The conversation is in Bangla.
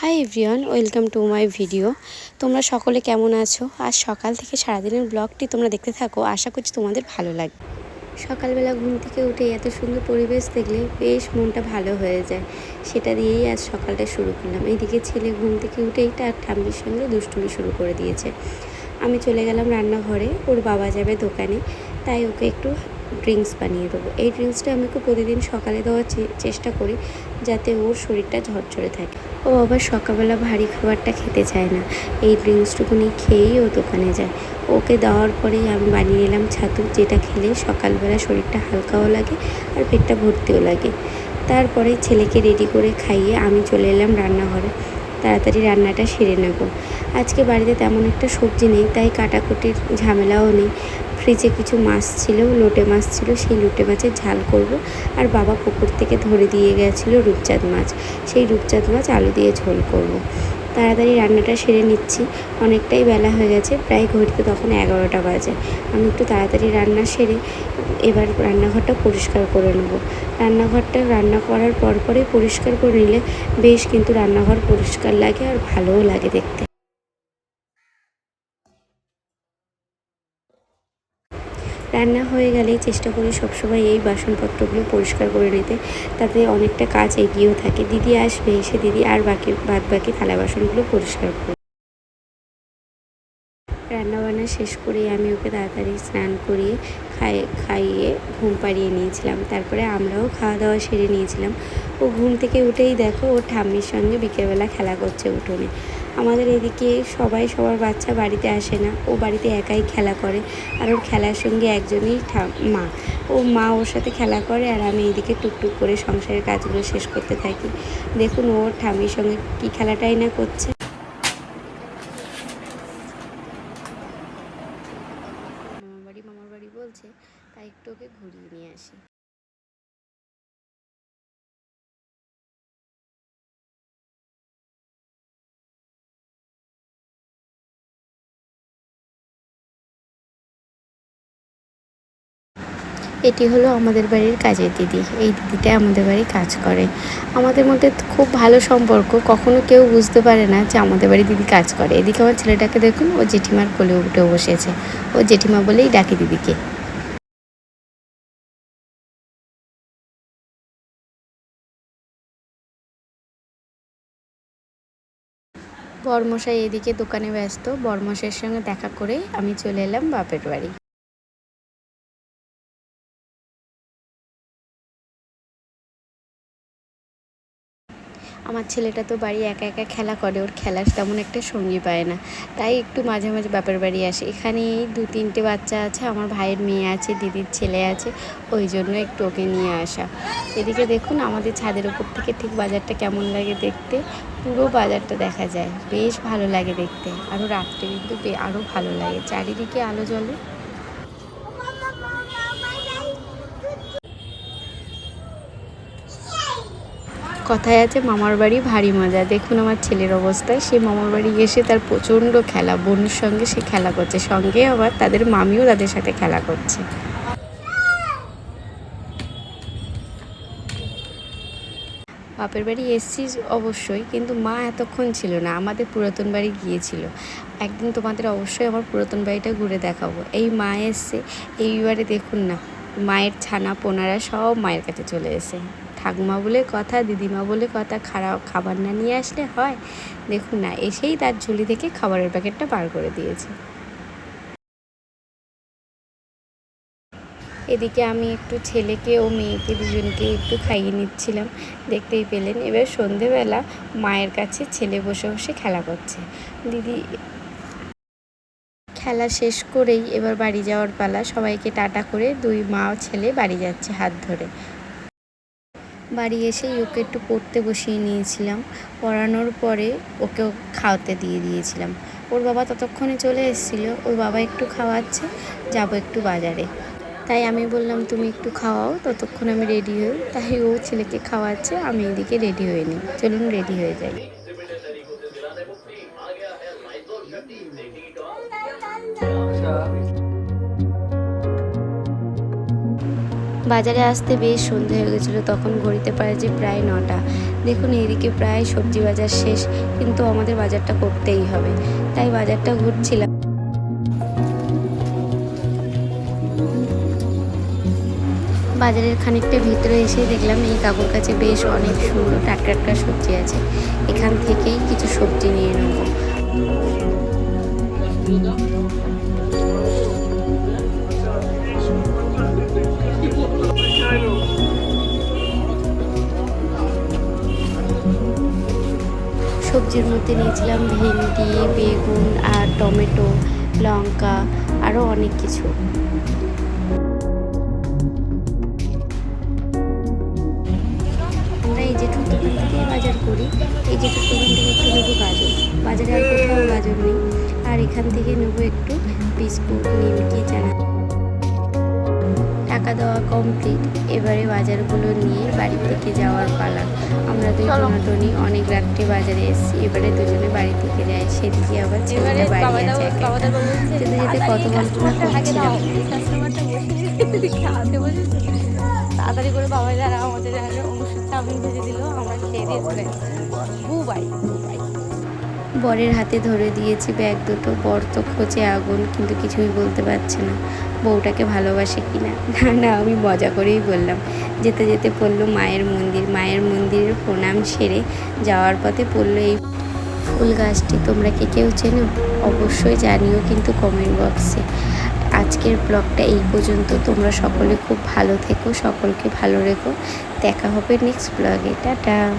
Hi everyone welcome to my video তোমরা সকলে কেমন আছো? আজ সকাল থেকে সারাদিনের ব্লগটি তোমরা দেখতে থাকো। আশা করছি তোমাদের ভালো লাগে সকালবেলা ঘুম থেকে উঠে এত সুন্দর পরিবেশ দেখলে বেশ মনটা ভালো হয়ে যায়। সেটা দিয়েই আজ সকালটা শুরু করলাম। এইদিকে ছেলে ঘুম থেকে উঠেই তার ঠাম্মির সঙ্গে দুষ্টুমি শুরু করে দিয়েছে। আমি চলে গেলাম রান্নাঘরে। ওর বাবা যাবে দোকানে। তাই ওকে একটু ড্রিঙ্কস বানিয়ে দেবো। এই ড্রিঙ্কসটা আমি ওকে প্রতিদিন সকালে দেওয়ার চেষ্টা করি যাতে ওর শরীরটা ঝরঝরে থাকে। ও আবার সকালবেলা ভারী খাবারটা খেতে চায় না। এই ড্রিঙ্কসটুকুনি খেয়েই ও দোকানে যায়। ওকে দেওয়ার পরেই আমি বানিয়ে নিলাম ছাতু, যেটা খেলে সকালবেলা শরীরটা হালকাও লাগে আর পেটটা ভর্তিও লাগে। তারপরে ছেলেকে রেডি করে খাইয়ে আমি চলে এলাম রান্নাঘরে। তাড়াতাড়ি রান্নাটা সেরে নেব। আজকে বাড়িতে তেমন একটা সবজি নেই, তাই কাটাকুটির ঝামেলাও নেই। ফ্রিজে কিছু মাছ ছিল, লোটে মাছ ছিল, সেই লোটে মাছের ঝাল করব। আর বাবা পুকুর থেকে ধরে দিয়ে গেছিল রূপচাঁদ মাছ। সেই রূপচাঁদ মাছ আলু দিয়ে ঝোল করব। তাড়াতাড়ি রান্নাটা সেরে নিচ্ছি। অনেকটাই বেলা হয়ে গেছে, প্রায় ঘড়িতে তখন এগারোটা বাজে। আমি একটু তাড়াতাড়ি রান্না সেরে এবার রান্নাঘরটা পরিষ্কার করে নেব। রান্নাঘরটা রান্না করার পরপরই পরিষ্কার করে নিলে বেশ কিন্তু রান্নাঘর পরিষ্কার লাগে আর ভালোও লাগে দেখতে। রান্না হয়ে গেলেই চেষ্টা করি সবসময় এই বাসনপত্রগুলো পরিষ্কার করে নিতে। তাতে অনেকটা কাজ এগিয়েও থাকে। দিদি আসবে, এসে দিদি আর বাকি বাদ বাকি থালা বাসনগুলো পরিষ্কার করবে। রান্নাবান্না শেষ করে আমি ওকে তাড়াতাড়ি স্নান করিয়ে খাই, খাইয়ে ঘুম পাড়িয়ে নিয়েছিলাম। তারপরে আমরাও খাওয়া দাওয়া সেরে নিয়েছিলাম। ও ঘুম থেকে উঠেই দেখো, ওর ঠাম্মির সঙ্গে বিকেলবেলা খেলা করছে উঠোনে। আমাদের এদিকে সবাই সবার বাচ্চা বাড়িতে আসে না। ও বাড়িতে একাই খেলা করে আর ওর খেলার সঙ্গে একজনই মা। ও মা ওর সাথে খেলা করে আর আমি এদিকে টুকটুক করে সংসারের কাজগুলো শেষ করতে থাকি। দেখুন ওর ঠাম্মির সঙ্গে কী খেলাটাই না করছে। মামার বাড়ি মামার বাড়ি বলছে, তাই একটু ওকে ঘুরিয়ে নিয়ে আসি। এটি হলো আমাদের বাড়ির কাজের দিদি। এই দিদিটা আমাদের বাড়ি কাজ করে। আমাদের মধ্যে খুব ভালো সম্পর্ক। কখনো কেউ বুঝতে পারে না যে আমাদের বাড়ি দিদি কাজ করে। এদিকে আমার ছেলেটাকে দেখুন, ও জেঠিমার কোলে উঠে বসেছে। ও জেঠিমা বলেই ডাকে দিদিকে। বরমশাই এদিকে দোকানে ব্যস্ত। বরমশাইয়ের সঙ্গে দেখা করে আমি চলে এলাম বাপের বাড়ি। আমার ছেলেটা তো বাড়ি একা একা খেলা করে, ওর খেলার তেমন একটা সঙ্গী পায় না। তাই একটু মাঝে মাঝে বাপের বাড়ি আসে। এখানে দু তিনটে বাচ্চা আছে, আমার ভাইয়ের মেয়ে আছে, দিদির ছেলে আছে, ওই জন্য একটু ওকে নিয়ে আসা। এদিকে দেখুন, আমাদের ছাদের উপর থেকে ঠিক বাজারটা কেমন লাগে দেখতে। পুরো বাজারটা দেখা যায়। বেশ ভালো লাগে দেখতে। আরও রাত্রে কিন্তু আরও ভালো লাগে। চারিদিকে আলো জ্বলে কথায় আছে, মামার বাড়ি ভারী মজা। দেখুন আমার ছেলের অবস্থা। সে মামার বাড়ি এসে তার প্রচণ্ড খেলা, বোনের সঙ্গে সে খেলা করছে। সঙ্গে আবার তাদের মামিও তাদের সাথে খেলা করছে। বাপের বাড়ি এসছি অবশ্যই, কিন্তু মা এতক্ষণ ছিল না, আমাদের পুরাতন বাড়ি গিয়েছিল। একদিন তোমাদের অবশ্যই আমার পুরাতন বাড়িটা ঘুরে দেখাবো। এই মা এসছে এইবারে দেখুন না, মায়ের ছানা, পোনারা সব মায়ের কাছে চলে এসে ঠাকুমা বলে কথা, দিদিমা বলে কথা খারাপ খাবার না নিয়ে আসলে হয়? দেখুন না, এসেই তার ঝুলি থেকে খাবারের প্যাকেটটা বার করে দিয়েছে। এদিকে আমি একটু ছেলেকে ও মেয়েকে দুজনকে একটু খাইয়ে নিচ্ছিলাম। দেখতেই পেলেন এবার সন্ধেবেলা মায়ের কাছে ছেলে বসে বসে খেলা করছে। দিদি খেলা শেষ করেই এবার বাড়ি যাওয়ার পালা সবাইকে টাটা করে দুই মা ছেলে বাড়ি যাচ্ছে হাত ধরে। বাড়ি এসেই ওকে একটু পড়তে বসিয়ে নিয়েছিলাম। পড়ানোর পরে ওকে খাওয়াতে দিয়ে দিয়েছিলাম। ওর বাবা ততক্ষণে চলে এসেছিল, ওর বাবা একটু খাওয়াচ্ছে, যাব একটু বাজারে। তাই আমি বললাম, তুমি একটু খাওয়াও, ততক্ষণ আমি রেডি হই। তাই ও ছেলেকে খাওয়াচ্ছে, আমি এদিকে রেডি হয়ে নিই। চলুন রেডি হয়ে যাই। বাজারে আসতে বেশ সন্ধে হয়ে গেছিল, তখন ঘড়িতে পারে যে প্রায় নটা। দেখুন, এদিকে প্রায় সবজি বাজার শেষ, কিন্তু আমাদের বাজারটা করতেই হবে। তাই বাজারটা ঘুরছিলাম। বাজারের খানিকটা ভিতরে এসে দেখলাম এই কাকুর কাছে বেশ অনেক সুন্দর টাটকা টাটকা সবজি আছে। এখান থেকেই কিছু সবজি সবজির মধ্যে নিয়েছিলাম ভেন্ডি, বেগুন আর টমেটো, লঙ্কা, আরও অনেক কিছু। আমরা এই জেঠুর দোকান থেকেই বাজার করি, এই জেঠুর দোকান থেকে একটু নেব গাজর। বাজারে আর কোথাও গাজর নেই। আর এখান থেকে নেব একটু বিস্কুট, নিমকি, চানা। দেওয়া কমপ্লিট এবারে বাজারগুলো নিয়ে বাড়ি থেকে যাওয়ার পালা। আমরা দুই টোনাটনি অনেক রাত্রে বাজারে এসেছি এবারে দুজনে বাড়ি থেকে যাই সেদিকে আবার ছেলেটা বাড়ি আছে। যেতে যেতে কত গল্প না করছিলাম তাড়াতাড়ি করে বাবা যারা আমাদের অবশ্যই চাউমিন ভেজে দিল আমরা খেয়ে দিয়ে চলে বুবাই বুবাই বরের হাতে ধরে দিয়েছি ব্যাগ দুটো। বর তো খোঁজে আগুন, কিন্তু কিছুই বলতে পারছে না। বউটাকে ভালোবাসে কিনা? না না, আমি মজা করেই বললাম। যেতে যেতে পড়ল মায়ের মন্দির। মায়ের মন্দিরের প্রণাম সেরে যাওয়ার পথে পড়ল এই ফুল গাছটি। তোমরা কি কেউ চেনো? অবশ্যই জানিও কিন্তু কমেন্ট বক্সে আজকের ব্লগটা এই পর্যন্ত। তোমরা সকলে খুব ভালো থেকো, সকলকে ভালো রেখো। দেখা হবে নেক্সট ব্লগে টাটা।